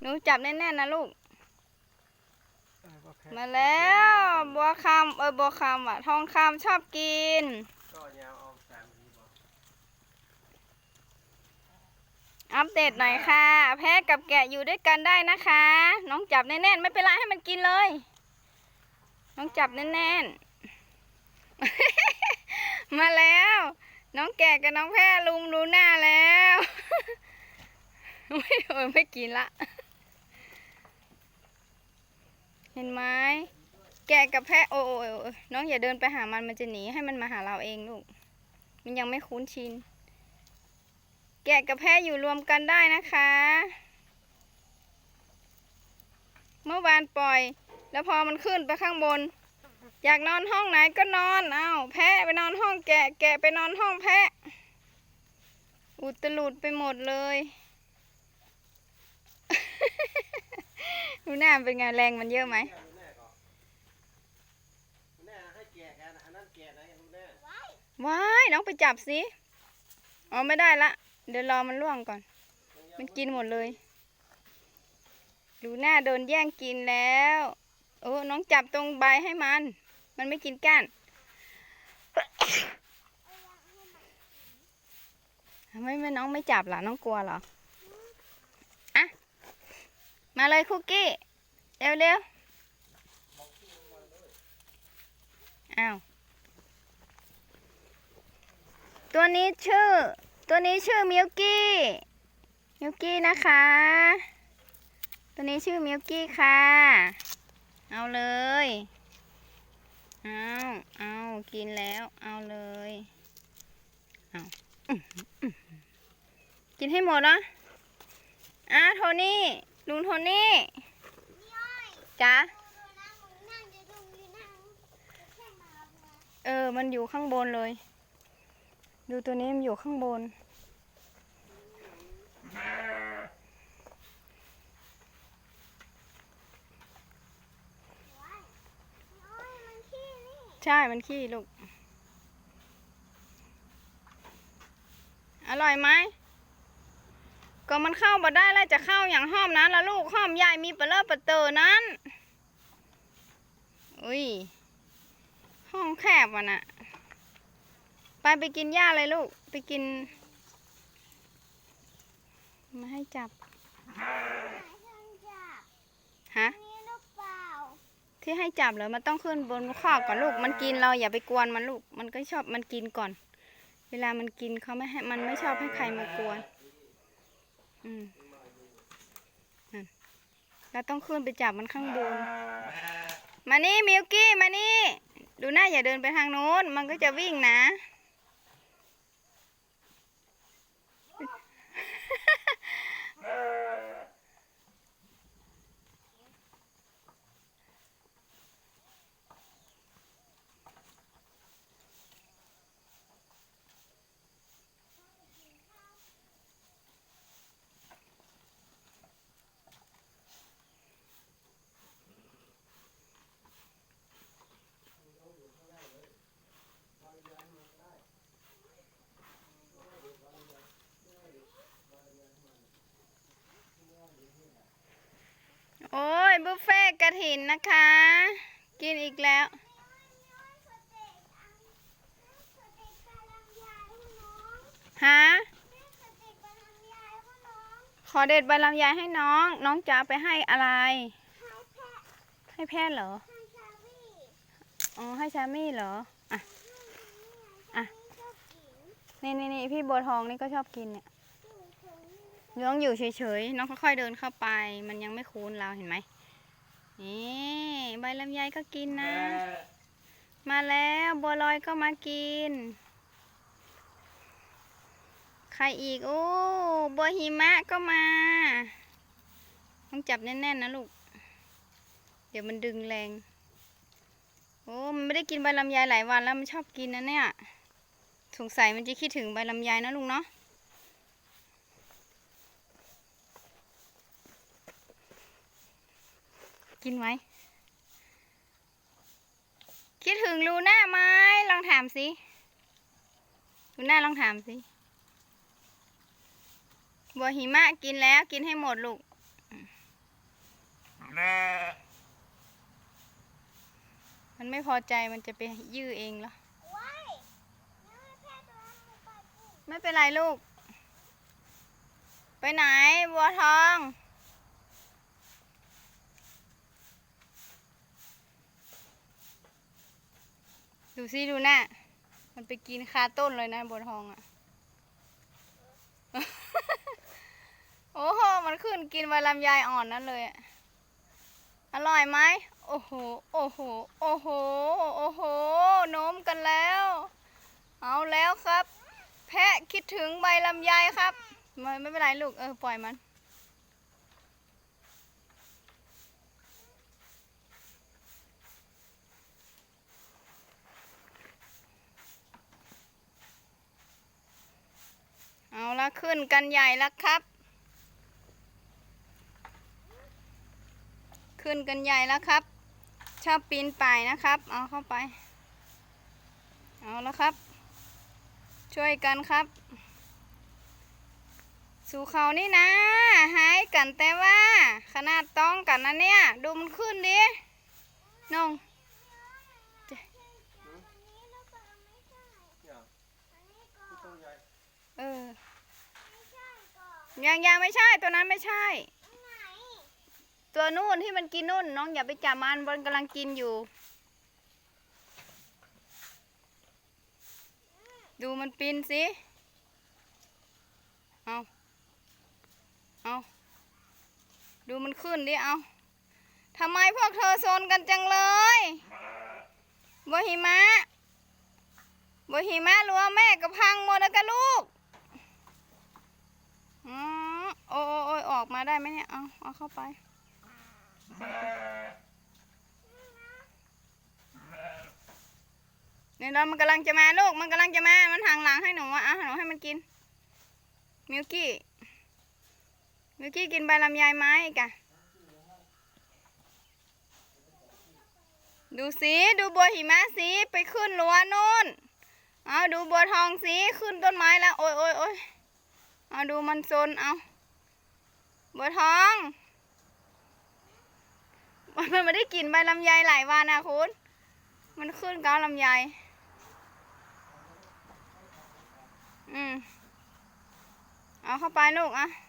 หนูจับแน่นๆนะลูกเออก็แค่มาแล้วบัวคำเออบัวคำอะ ทองคำชอบกินก็ยาวเอาสามทีบ่อัปเดตหน่อยค่ะ แพะกับแกะอยู่ด้วยกันได้นะคะ น้องจับแน่นๆ ไม่เป็นไรให้มันกินเลย น้องจับแน่นๆ มาแล้ว น้องแกะกับน้องแพะลุมรู้หน้าแล้ว ไม่เออไม่กินละ เห็นไหมแกะกับแพะโอ้โอโอโอน้องอย่าเดินไปหามันมันจะหนีให้มันมาหาเราเองลูก มันยังไม่คุ้นชิน แกะกับแพะอยู่รวมกันได้นะคะ เมื่อวานปล่อย แล้วพอมันขึ้นไปข้างบน อยากนอนห้องไหนก็นอน เอาแพะไปนอนห้องแกะ แกะไปนอนห้องแพะ อุตลุดไปหมดเลย ดูหน้าเป็นไงแรงมันเยอะไหมว้ายน้องไปจับสิอ๋อไม่ได้ละ เดี๋ยวรอมันล่วงก่อน มันกินหมดเลย ดูหน้าโดนแย่งกินแล้ว โอ้น้องจับตรงใบให้มัน มันไม่กินก้านทำไมไม่น้องไม่จับล่ะ น้องกลัวเหรอ มาเลยคุกกี้ เร็วเร็วอ้าว ตัวนี้ชื่อ ตัวนี้ชื่อมิวกี้ มิวกี้นะคะ ตัวนี้ชื่อมิวกี้ค่ะ เอาเลย เอาเอากินแล้ว เอาเลย เอากินให้หมดนะอะโทนี่ ลุงโทนี่จ้ะเออ มันอยู่ข้างบนเลย ดูตัวนี้มันอยู่ข้างบน ใช่ มันขี้ลูก อร่อยไหม ก็มันเข้ามาได้แล้วจะเข้าอย่างห้อมนั้นละลูกห้อมใหญ่มีเปลเลอร์เปเตอนั้น อุ้ย ห้องแคบอะน่ะไปไปกินหญ้าเลยลูก ไปกิน มาให้จับ ฮะ ที่ให้จับเลยมันต้องขึ้นบนข้อก่อนลูก มันกินเราอย่าไปกวนมันลูก มันก็ชอบมันกินก่อน เวลามันกินเขาไม่ให้ มันไม่ชอบให้ใครมากวน อืมนั่นเราต้องขึ้นไปจับมันข้างบน มานี่มิวกี้มานี่ ดูหน้าอย่าเดินไปทางโน้น มันก็จะวิ่งนะ โอ้ยบุฟเฟ่ต์กระถินนะคะ กินอีกแล้ว ฮะ ขอเด็ดใบลำไยให้น้อง น้องจะเอาไปให้อะไร ให้แพทย์เหรอ อ๋อ ให้ชามี่เหรอ อะ อะ นี่นี่นี่พี่บัวทองนี่ก็ชอบกินเนี่ย น้องอยู่เฉยๆ น้องค่อยๆเดินเข้าไป มันยังไม่คุ้นเราเห็นไหมนี่ใบลำไยก็กินนะ มาแล้วบัวลอยก็มากิน ใครอีกโอ้บัวหิมะก็มา ต้องจับแน่นๆนะลูก เดี๋ยวมันดึงแรง โอ้มันไม่ได้กินใบลำไยหลายวันแล้วมันชอบกินนะเนี่ย สงสัยมันจะคิดถึงใบลำไยนะลุงเนาะ กินไหม คิดถึงลูน่าไหมลองถามสิลูน่าลองถามสิบัวหิมะกินแล้วกินให้หมดลูกมันไม่พอใจมันจะไปยื้อเองเหรอว้ายนี่ไม่แพ้ตัวนั้นหนูไปปุ๊บไม่เป็นไรลูก ไปไหนบัวทอง ดูซิดูหน้า มันไปกินคาต้นเลยนะบัวทองอะ่ะ โอ้โห มันขึ้นกินใบลำไยอ่อนนั่นเลยอะอร่อยไหม โอ้โห โอ้โห โอ้โห โอ้โห โน้มกันแล้ว เอาแล้วครับ แพะคิดถึงใบลำไยครับ ไม่ไม่เป็นไรลูก เออ ปล่อยมัน เอาละ ขึ้นกันใหญ่แล้วครับ ขึ้นกันใหญ่แล้วครับ ชอบปีนป่ายนะครับ เอาเข้าไป เอาแล้วครับ ช่วยกันครับ สู่เขานี่นะหายกันแต่ว่า ขนาดต้องกันนะเนี่ย ดูมันขึ้นดินงอันนี้แล้วก็ไม่ใช่เนี่ยอันนี้ก่อ ยังยังไม่ใช่ตัวนั้นไม่ใช่อันไหนตัวนู่นที่มันกินนู่น น้องอย่าไปจับมันมันกำลังกินอยู่ ดูมันปีนสิเอาเอาดูมันขึ้นดิเอาทำไมพวกเธอโซนกันจังเลยบหิมะบหิมะรัวแม่กับพังหมดแล้วกันลูก อืมโอ้โอ้โอ้ยออกมาได้ไหมเนี่ย เอาเอาเข้าไปเนี่ยเรามันกำลังจะมาลูก มันกำลังจะมา มันหังหลังให้หนูอะเอาหนูให้มันกิน มิวกี้ มิวกี้กินใบลำไยไหมกะดูสิดูบัวหิมะสิไปขึ้นรั้วนู่น เอาดูบัวทองสิขึ้นต้นไม้แล้ว โอ้ยโอ้ยโอ้ย เอาดูมันซนเอาบัวทองมันไม่ได้กินใบลำไยหลายวันนะคุณ มันขึ้นก้าวลำไย อืม เอาเข้าไปลูกอะ